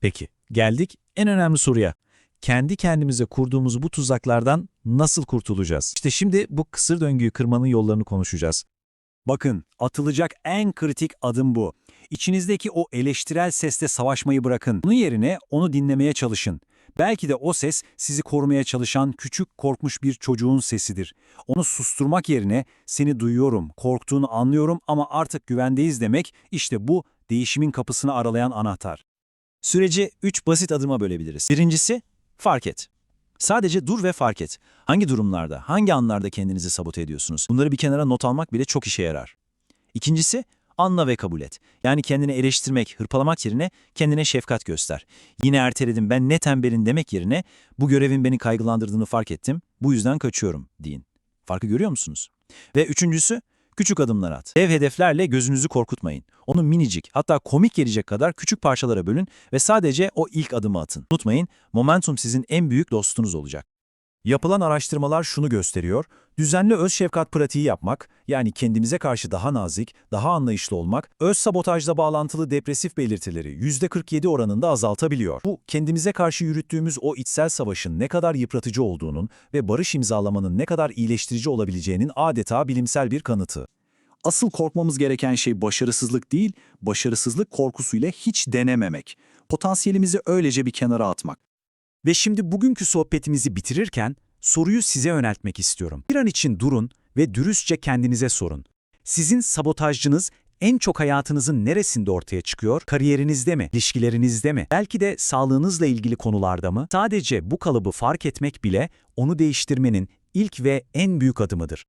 Peki, geldik en önemli soruya. Kendi kendimize kurduğumuz bu tuzaklardan nasıl kurtulacağız? İşte şimdi bu kısır döngüyü kırmanın yollarını konuşacağız. Bakın, atılacak en kritik adım bu. İçinizdeki o eleştirel sesle savaşmayı bırakın. Bunun yerine onu dinlemeye çalışın. Belki de o ses sizi korumaya çalışan küçük korkmuş bir çocuğun sesidir. Onu susturmak yerine seni duyuyorum, korktuğunu anlıyorum ama artık güvendeyiz demek işte bu değişimin kapısını aralayan anahtar. Süreci 3 basit adıma bölebiliriz. Birincisi, fark et. Sadece dur ve fark et. Hangi durumlarda, hangi anlarda kendinizi sabote ediyorsunuz? Bunları bir kenara not almak bile çok işe yarar. İkincisi, anla ve kabul et. Yani kendini eleştirmek, hırpalamak yerine kendine şefkat göster. Yine erteledim ben ne tembelim demek yerine bu görevin beni kaygılandırdığını fark ettim, bu yüzden kaçıyorum deyin. Farkı görüyor musunuz? Ve üçüncüsü, küçük adımlar at. Dev hedeflerle gözünüzü korkutmayın. Onu minicik, hatta komik gelecek kadar küçük parçalara bölün ve sadece o ilk adımı atın. Unutmayın, momentum sizin en büyük dostunuz olacak. Yapılan araştırmalar şunu gösteriyor, düzenli öz şefkat pratiği yapmak, yani kendimize karşı daha nazik, daha anlayışlı olmak, öz sabotajla bağlantılı depresif belirtileri %47 oranında azaltabiliyor. Bu, kendimize karşı yürüttüğümüz o içsel savaşın ne kadar yıpratıcı olduğunun ve barış imzalamanın ne kadar iyileştirici olabileceğinin adeta bilimsel bir kanıtı. Asıl korkmamız gereken şey başarısızlık değil, başarısızlık korkusuyla hiç denememek. Potansiyelimizi öylece bir kenara atmak. Ve şimdi bugünkü sohbetimizi bitirirken soruyu size yöneltmek istiyorum. Bir an için durun ve dürüstçe kendinize sorun. Sizin sabotajcınız en çok hayatınızın neresinde ortaya çıkıyor? Kariyerinizde mi? İlişkilerinizde mi? Belki de sağlığınızla ilgili konularda mı? Sadece bu kalıbı fark etmek bile onu değiştirmenin ilk ve en büyük adımıdır.